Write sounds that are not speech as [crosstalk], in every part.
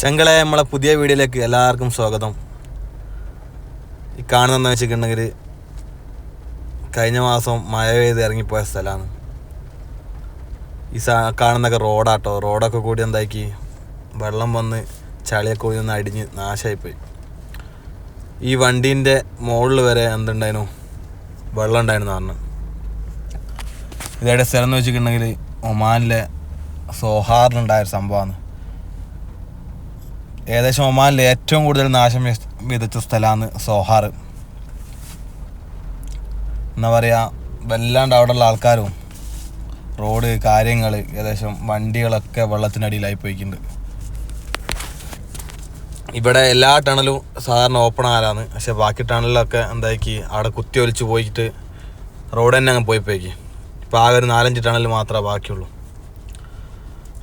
ചെങ്കളെ നമ്മളെ പുതിയ വീഡിയോയിലേക്ക് എല്ലാവർക്കും സ്വാഗതം. ഈ കാണുന്നതെന്ന് വെച്ചിട്ടുണ്ടെങ്കിൽ കഴിഞ്ഞ മാസം മഴ പെയ്ത് ഇറങ്ങിപ്പോയ സ്ഥലമാണ്. ഈ സാ കാണുന്നൊക്കെ റോഡാട്ടോ. റോഡൊക്കെ കൂടി എന്താക്കി? വെള്ളം വന്ന് ചളിയൊക്കെ കൂടി ഒന്ന് അടിഞ്ഞ് നാശമായിപ്പോയി ഈ വണ്ടീന്റെ മുകളിൽ വരെ എന്തുണ്ടായിരുന്നു? വെള്ളം ഉണ്ടായിരുന്നു പറഞ്ഞു. ഇതേടെ സ്ഥലം എന്ന് വെച്ചിട്ടുണ്ടെങ്കിൽ ഒമാനിലെ സോഹാറിലുണ്ടായ ഒരു സംഭവമാണ്. ഏകദേശം ഒമാനിൽ ഏറ്റവും കൂടുതൽ നാശം വിത- വിതച്ച സ്ഥലമാണ് സോഹാർ. എന്താ പറയുക വല്ലാണ്ട് അവിടെയുള്ള ആൾക്കാരും റോഡ് കാര്യങ്ങൾ ഏകദേശം വണ്ടികളൊക്കെ വെള്ളത്തിനടിയിലായി പോയിട്ടുണ്ട് ഇവിടെ എല്ലാ ടണലും സാധാരണ ഓപ്പൺ ആരാണ് പക്ഷെ ബാക്കി ടണലിലൊക്കെ എന്താക്കി അവിടെ കുത്തി ഒലിച്ച് പോയിട്ട് റോഡ് തന്നെ അങ്ങ് പോയി പോയിക്ക് ഇപ്പോൾ ആകെ ഒരു നാലഞ്ച് ടണൽ മാത്രമേ ബാക്കിയുള്ളൂ.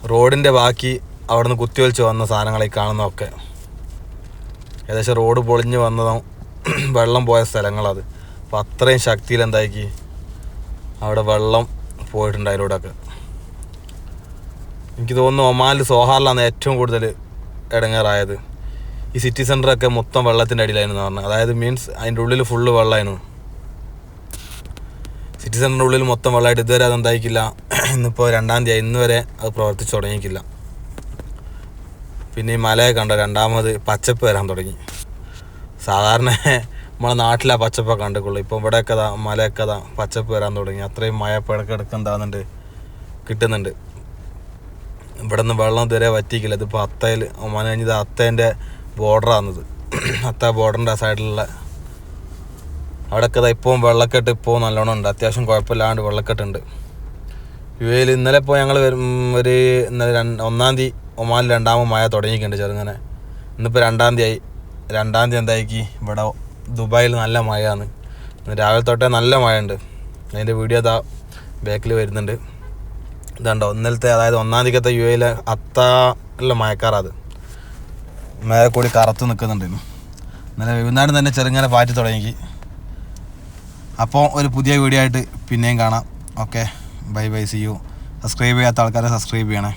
റോഡിന്റെ ബാക്കി അവിടുന്ന് കുത്തിയൊലിച്ച് വന്ന സാധനങ്ങളെ കാണുന്നതൊക്കെ. ഏകദേശം റോഡ് പൊളിഞ്ഞ് വന്നതും [clears throat] വെള്ളം പോയ സ്ഥലങ്ങളത്. അപ്പോൾ അത്രയും ശക്തിയിൽ എന്താക്കി? അവിടെ വെള്ളം പോയിട്ടുണ്ട് അതിലൂടെയൊക്കെ. എനിക്ക് തോന്നുന്നു ഒമാനിൽ സോഹാറിലാണ് ഏറ്റവും കൂടുതൽ ഇടങ്ങേറായത്. ഈ സിറ്റി സെന്ററൊക്കെ മൊത്തം വെള്ളത്തിന്റെ അടിയിലായിരുന്നു പറഞ്ഞത്. അതായത് മീൻസ് അതിന്റെ ഉള്ളിൽ ഫുള്ള് വെള്ളമായിരുന്നു. സിറ്റി സെന്ററിന്റെ ഉള്ളിൽ മൊത്തം വെള്ളമായിട്ട് ഇതുവരെ അത് എന്തായിക്കില്ല. [clears throat] ഇന്നിപ്പോൾ രണ്ടാം തീയതി ഇന്ന് വരെ അത് പ്രവർത്തിച്ചു തുടങ്ങിയിട്ടില്ല. പിന്നെ ഈ മലയെ കണ്ട രണ്ടാമത് പച്ചപ്പ് വരാൻ തുടങ്ങി. സാധാരണ നമ്മളെ നാട്ടിലാ പച്ചപ്പൊക്കെ കണ്ടിട്ടുള്ളൂ. ഇപ്പം ഇവിടെയൊക്കെ താ മലയൊക്കെ താ പച്ചപ്പ് വരാൻ തുടങ്ങി. അത്രയും മഴ എന്താകുന്നുണ്ട് കിട്ടുന്നുണ്ട്. ഇവിടെ നിന്ന് വെള്ളം ഇതുവരെ വറ്റിക്കില്ല ഇതിപ്പോൾ അത്തയിൽ ഒമാന കഴിഞ്ഞത് അത്തേന്റെ ബോർഡറാണത് അത്ത ബോർഡറിന്റെ സൈഡിലുള്ള അവിടെയൊക്കെ ഇതാ ഇപ്പോൾ വെള്ളക്കെട്ട് ഇപ്പോൾ നല്ലോണം ഉണ്ട്. അത്യാവശ്യം കുഴപ്പമില്ലാണ്ട് വെള്ളക്കെട്ടുണ്ട്. യു എയിൽ ഇന്നലെ ഇപ്പോൾ ഞങ്ങൾ ഒരു ഇന്നലെ ഒന്നാം തീയതി ഒമാനിൽ രണ്ടാമത് മഴ തുടങ്ങിയിട്ടുണ്ട് ചെറുങ്ങനെ. ഇന്നിപ്പോൾ രണ്ടാം തീയതി ആയി. രണ്ടാം തീയതി എന്താക്കി ഇവിടെ ദുബായിൽ നല്ല മഴയാണ്. രാവിലെ തൊട്ടേ നല്ല മഴയുണ്ട്. അതിന്റെ വീഡിയോ അതാ ബാക്കിൽ വരുന്നുണ്ട്. ഇതുണ്ടോ? ഇന്നലത്തെ അതായത് ഒന്നാം തീയതിക്കത്തെ യു എയിലെ അത്താള്ള മഴക്കാറാത് മേലെ കൂടി കറുത്ത് നിൽക്കുന്നുണ്ട് ഇന്നലെ വൈകുന്നേരം തന്നെ ചെറുങ്ങനെ പാറ്റി തുടങ്ങി. അപ്പോൾ ഒരു പുതിയ വീഡിയോ ആയിട്ട് പിന്നെയും കാണാം. Okay. Bye bye. See you subscribe ചെയ്യാത്ത ആൾക്കാരെ സബ്സ്ക്രൈബ് ചെയ്യണേ.